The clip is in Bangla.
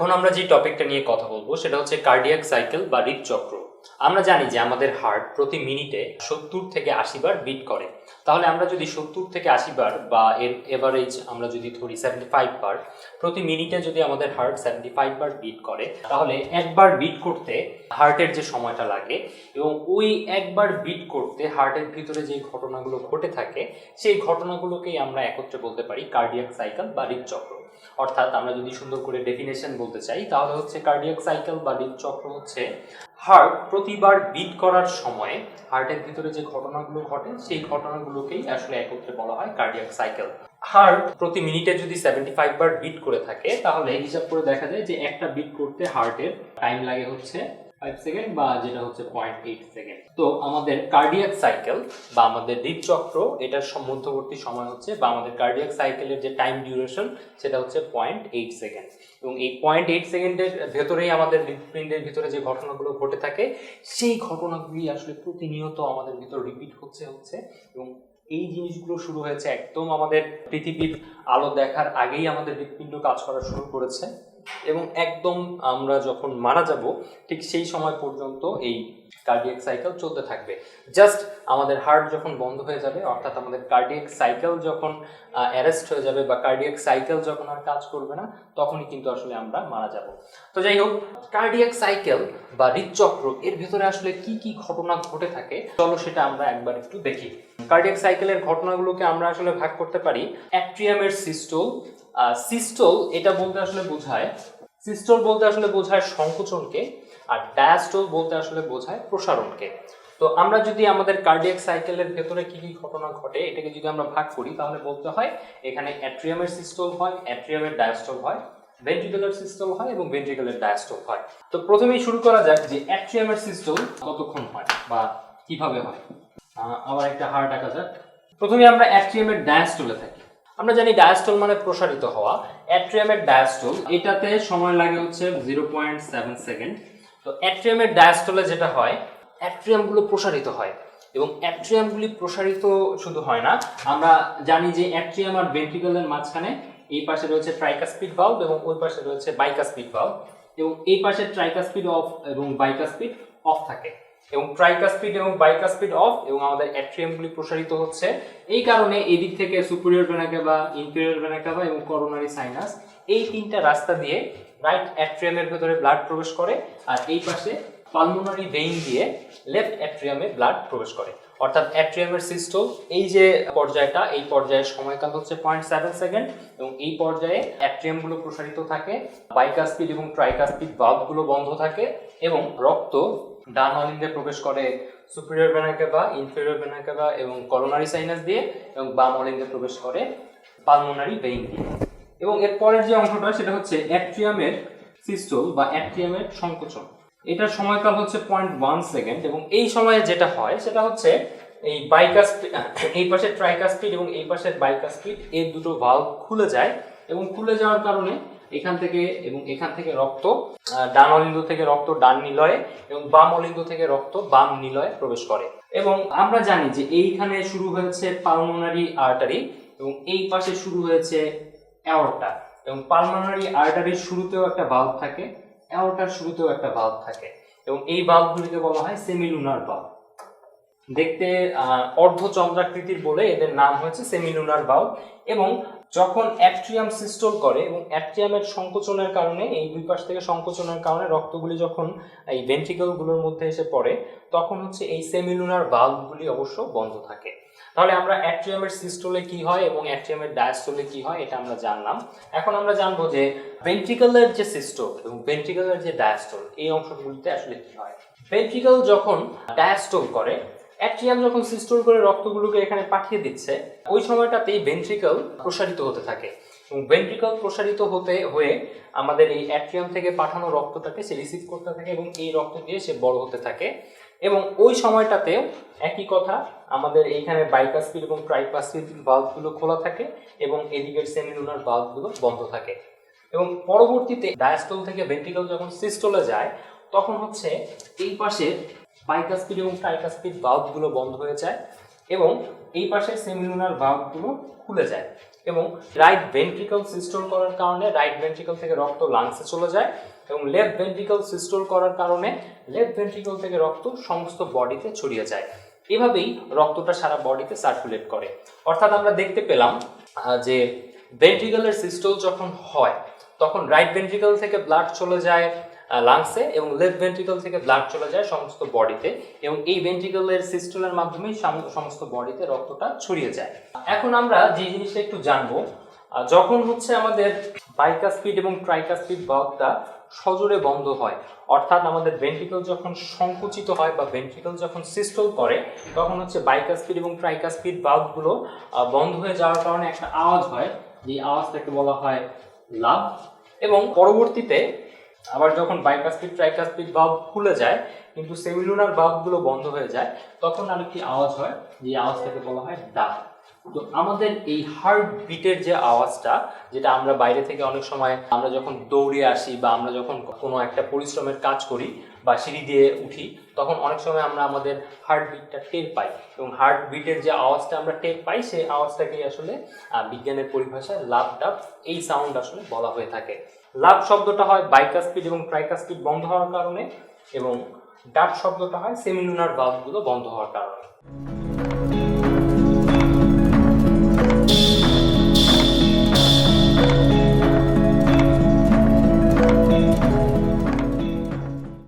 এখন আমরা যে টপিকটা নিয়ে কথা বলব, সেটা হচ্ছে কার্ডিয়াক সাইকেল বা হৃদচক্র। আমরা জানি যে আমাদের হার্ট প্রতি মিনিটে সত্তর থেকে আশি বার বিট করে। তাহলে আমরা যদি সত্তর থেকে আশি বার বা এর এভারেজ আমরা যদি ধরি সেভেন্টি ফাইভ বার, প্রতি মিনিটে যদি আমাদের হার্ট সেভেন্টি ফাইভ বার বিট করে, তাহলে একবার বিট করতে হার্টের যে সময়টা লাগে এবং ওই একবার বিট করতে হার্টের ভিতরে যে ঘটনাগুলো ঘটে থাকে, সেই ঘটনাগুলোকেই আমরা একত্রে বলতে পারি কার্ডিয়াক সাইকেল বা হৃদচক্র অর্থাৎ আমরা যদি সুন্দর করে ডেফিনেশন বলতে চাই, তাহলে হচ্ছে কার্ডিয়াক সাইকেল বা হৃদচক্র হচ্ছে হার্ট প্রতিবার বিট করার সময়ে হার্টের ভিতরে যে ঘটনাগুলো ঘটে, সেই ঘটনাগুলোকেই আসলে একত্রে বলা হয় কার্ডিয়াক সাইকেল হার্ট প্রতি মিনিটে যদি সেভেন্টি ফাইভ বার বিট করে থাকে, তাহলে হিসাব করে দেখা যায় যে একটা বিট করতে হার্টের টাইম লাগে হচ্ছে ফাইভ সেকেন্ড বা যেটা হচ্ছে পয়েন্ট এইট সেকেন্ড তো আমাদের কার্ডিয়াক সাইকেল বা আমাদের হৃদচক্র এটার মধ্যবর্তী সময় হচ্ছে বা আমাদের কার্ডিয়াক সাইকেলের যে টাইম ডিউরেশন সেটা হচ্ছে পয়েন্ট এইট সেকেন্ড এবং এই পয়েন্ট এইট সেকেন্ডের ভেতরেই আমাদের হৃদপিণ্ডের ভিতরে যে ঘটনাগুলো ঘটে থাকে, সেই ঘটনাগুলি আসলে প্রতিনিয়ত আমাদের ভিতর রিপিট হচ্ছে হচ্ছে। এবং এই জিনিসগুলো শুরু হয়েছে একদম আমাদের পৃথিবীর আলো দেখার আগেই আমাদের হৃদপিণ্ড কাজ করা শুরু করেছে। এবং একদম আমরা যখন মারা যাব, ঠিক সেই সময় পর্যন্ত এই কার্ডিয়াক সাইকেল চলতে থাকবে। জাস্ট আমাদের হার্ট যখন বন্ধ হয়ে যাবে, অর্থাৎ আমাদের কার্ডিয়াক সাইকেল যখন অ্যারেস্ট হয়ে যাবে বা কার্ডিয়াক সাইকেল যখন আর কাজ করবে না, তখনই কিন্তু আসলে আমরা মারা যাব। তো যাই হোক কার্ডিয়াক সাইকেল বা হৃদচক্র, এর ভেতরে আসলে কি কি ঘটনা ঘটে থাকে, চলো সেটা আমরা একবার একটু দেখি। কার্ডিয়াক সাইকেলের ঘটনাগুলোকে আমরা আসলে ভাগ করতে পারি। অ্যাট্রিয়ামের সিস্টোল সিস্টোল এটা বলতে আসলে বোঝায়, সিস্টোল বলতে আসলে বোঝায় সংকোচনকে, আর ডায়াস্টোল বলতে আসলে বোঝায় প্রসারণকে। তো আমরা যদি আমাদের কার্ডিয়াক সাইকেলের ভেতরে কি কি ঘটনা ঘটে, এটাকে যদি আমরা ভাগ করি, তাহলে বলতে হয় এখানে অ্যাট্রিয়ামের সিস্টোল হয় অ্যাট্রিয়ামের ডায়াস্টোল হয় ভেন্ট্রিকুলার সিস্টোল হয় এবং ভেন্ট্রিকুলার ডায়াস্টোল হয়। তো প্রথমেই শুরু করা যাক যে অ্যাট্রিয়ামের সিস্টোল কতক্ষণ হয় বা কীভাবে হয়। আবার একটা হার্ট আঁকা যাক। প্রথমে আমরা অ্যাট্রিয়ামের ডায়াস্টোলে থাকি। আমরা জানি ডায়াস্টল মানে প্রসারিত হওয়া অ্যাট্রিয়ামের ডায়াস্টল এটাতে সময় লাগে হচ্ছে জিরো পয়েন্ট সেভেন সেকেন্ড তো অ্যাট্রিয়ামের ডায়াস্টলে যেটা হয় অ্যাট্রিয়ামগুলো প্রসারিত হয়। এবং অ্যাট্রিয়ামগুলি প্রসারিত শুধু হয় না, আমরা জানি যে অ্যাট্রিয়াম আর ভেন্ট্রিকলের মাঝখানে এই পাশে রয়েছে ট্রাইকাস্পিড ভালভ এবং ওই পাশে রয়েছে বাইকাস্পিড ভালভ এবং এই পাশে ট্রাইকাস্পিড অফ এবং বাইকাস্পিড অফ থাকে। এবং ট্রাইকাস্পিড এবং বাইকাস্পিড অফ এবং আমাদের অ্যাট্রিয়ামগুলি প্রসারিত হচ্ছে। এই কারণে এদিক থেকে সুপিরিয়র ভেনাকেবা ইনফেরিয়র ভেনাকেবা এবং করোনারি সাইনাস এই তিনটা রাস্তা দিয়ে রাইট অ্যাট্রিয়ামের ভেতরে ব্লাড প্রবেশ করে। আর এই পাশে পালমোনারি ভেইন দিয়ে লেফট অ্যাট্রিয়ামে ব্লাড প্রবেশ করে। অর্থাৎ অ্যাট্রিয়ামের সিস্টোল এই যে পর্যায়টা, এই পর্যায়ের সময়কাল হচ্ছে পয়েন্ট সেভেন সেকেন্ড এবং এই পর্যায়ে অ্যাট্রিয়ামগুলো প্রসারিত থাকে বাইকাস্পিড এবং ট্রাইকাস্পিড ভালভগুলো বন্ধ থাকে এবং রক্ত ডান অলিন্দে প্রবেশ করে সুপিরিয়র ভেনাকেবা ইনফেরিয়র ভেনাকেবা এবং করোনারি সাইনাস দিয়ে এবং বাম অলিন্দে প্রবেশ করে পালমোনারি ভেইন দিয়ে। এবং এর পরের যে অংশটা, সেটা হচ্ছে অ্যাট্রিয়ামের সিস্টোল বা অ্যাট্রিয়ামের সংকোচন। এটার সময়কাল হচ্ছে পয়েন্ট ওয়ান সেকেন্ড এবং এই সময়ে যেটা হয়, সেটা হচ্ছে এই বাইকাস্পিড এই পাশে ট্রাইকাস্পিড এবং এই পাশের বাইকাস্পিড এর দুটো ভালভ খুলে যায় এবং খুলে যাওয়ার কারণে এখান থেকে এবং এখান থেকে রক্ত ডান অলিন্দ থেকে রক্ত ডান নিলয়ে এবং বাম অলিন্দ থেকে রক্ত বাম নিলয়ে প্রবেশ করে। এবং আমরা জানি যে এইখানে শুরু হয়েছে পালমোনারি আর্টারি এবং এই পাশে শুরু হয়েছে অ্যাওর্টা এবং পালমোনারি আর্টারির শুরুতেও একটা ভালভ থাকে। অ্যাওর্টার শুরুতেও একটা বাল্ব থাকে এবং এই বাল্বগুলিকে বলা হয় সেমিলুনার বাল্ব দেখতে অর্ধচন্দ্রাকৃতির বলে এদের নাম হয়েছে সেমিলুনার বাল্ব এবং যখন অ্যাট্রিয়াম সিস্টোল করে এবং অ্যাট্রিয়ামের সংকোচনের কারণে, এই দুই পাশ থেকে সংকোচনের কারণে রক্তগুলি যখন, এই ভেন্ট্রিকলগুলোর মধ্যে এসে পড়ে, তখন হচ্ছে এই সেমিলুনার বাল্বগুলি অবশ্য বন্ধ থাকে। তাহলে আমরা অ্যাট্রিয়ামের সিস্টোলে কি হয় এবং অ্যাট্রিয়ামের ডায়াস্টোলে কি হয় এটা আমরা জানলাম। এখন আমরা জানব যে ভেন্ট্রিকলের যে সিস্টোল এবং ভেন্ট্রিকলের যে ডায়াস্টোল এই অংশগুলিতে আসলে কি হয়? ভেন্ট্রিকল যখন ডায়াস্টোল করে অ্যাট্রিয়াম যখন সিস্টোল করে রক্তগুলোকে এখানে পাঠিয়ে দিচ্ছে, ওই সময়টাতেই ভেন্ট্রিকল প্রসারিত হতে থাকে। ভেন্ট্রিকল প্রসারিত হতে, হয়ে আমাদের এই অ্যাট্রিয়াম থেকে পাঠানো রক্তটাকে সে রিসিভ করতে থাকে এবং এই রক্ত দিয়ে সে বড় হতে থাকে। এবং ওই সময়টাতেও একই কথা, আমাদের এইখানে বাইকাস্পিড এবং ট্রাইপাস্পিড বাল্বগুলো খোলা থাকে এবং এদিকের সেমিলুনার বাল্বগুলো বন্ধ থাকে। এবং পরবর্তীতে ডায়াস্টোল থেকে ভেন্ট্রিকল যখন সিস্টোলে যায়, তখন হচ্ছে এই পাশে বাইকাস্পিড এবং ট্রাইকাস্পিড বাল্বগুলো বন্ধ হয়ে যায় এবং এই পাশে সেমিলুনার বাল্বগুলো খুলে যায়। এবং রাইট ভেন্ট্রিকল সিস্টোল করার কারণে রাইট ভেন্ট্রিকল থেকে রক্ত লাংসে চলে যায় এবং লেফট ভেন্ট্রিকল সিস্টোল করার কারণে লেফট ভেন্ট্রিকল থেকে রক্ত সমস্ত বডিতে ছড়িয়ে যায়। এভাবেই রক্তটা সারা বডিতে সার্কুলেট করে। অর্থাৎ আমরা দেখতে পেলাম যে ভেন্ট্রিকলের সিস্টোল যখন হয়, তখন রাইট ভেন্ট্রিকল থেকে ব্লাড চলে যায় লাংসে এবং লেফট ভেন্ট্রিকল থেকে ব্লাড চলে যায় সমস্ত বডিতে এবং এই ভেন্ট্রিকলের সিস্টোলের মাধ্যমেই সাম- সমস্ত বডিতে রক্তটা ছড়িয়ে যায়। এখন আমরা যে জিনিসটা একটু জানব যখন হচ্ছে আমাদের বাইকাস্পিড এবং ট্রাইকাস্পিড ভাল্বটা সজোরে বন্ধ হয় অর্থাৎ আমাদের ভেন্ট্রিকল যখন সংকুচিত হয় বা ভেন্ট্রিকল যখন সিস্টোল করে তখন হচ্ছে বাইকাস্পিড এবং ট্রাইকাস্পিড ভাল্বগুলো আহ, বন্ধ হয়ে যাওয়ার কারণে একটা আওয়াজ হয়। যে আওয়াজটাকে বলা হয় লাভ। এবং পরবর্তীতে আবার যখন বাইকাস্পিড ট্রাইকাস্পিড ভাল্ব খুলে যায়, কিন্তু সেমিলুনার ভাল্বগুলো বন্ধ হয়ে যায়, তখন আরেকটি আওয়াজ হয়, যে আওয়াজটাকে বলা হয় ডাক তো আমাদের এই হার্ট বিটের যে আওয়াজটা, যেটা আমরা বাইরে থেকে অনেক সময় আমরা যখন দৌড়ে আসি বা আমরা যখন কোনো একটা পরিশ্রমের কাজ করি বা সিঁড়ি দিয়ে উঠি, তখন অনেক সময় আমরা আমাদের হার্ট বিটটা টের পাই। এবং হার্ট বিটের যে আওয়াজটা আমরা টের পাই, সেই আওয়াজটাকেই আসলে বিজ্ঞানের পরিভাষায় লাভ ডাব এই সাউন্ড আসলে বলা হয়ে থাকে। লাভ শব্দটা হয় বাইকাস্পিড এবং ট্রাইকাস্পিড বন্ধ হওয়ার কারণে এবং ডাট শব্দটা হয় সেমিলুনার বাল্বগুলো বন্ধ হওয়ার কারণে।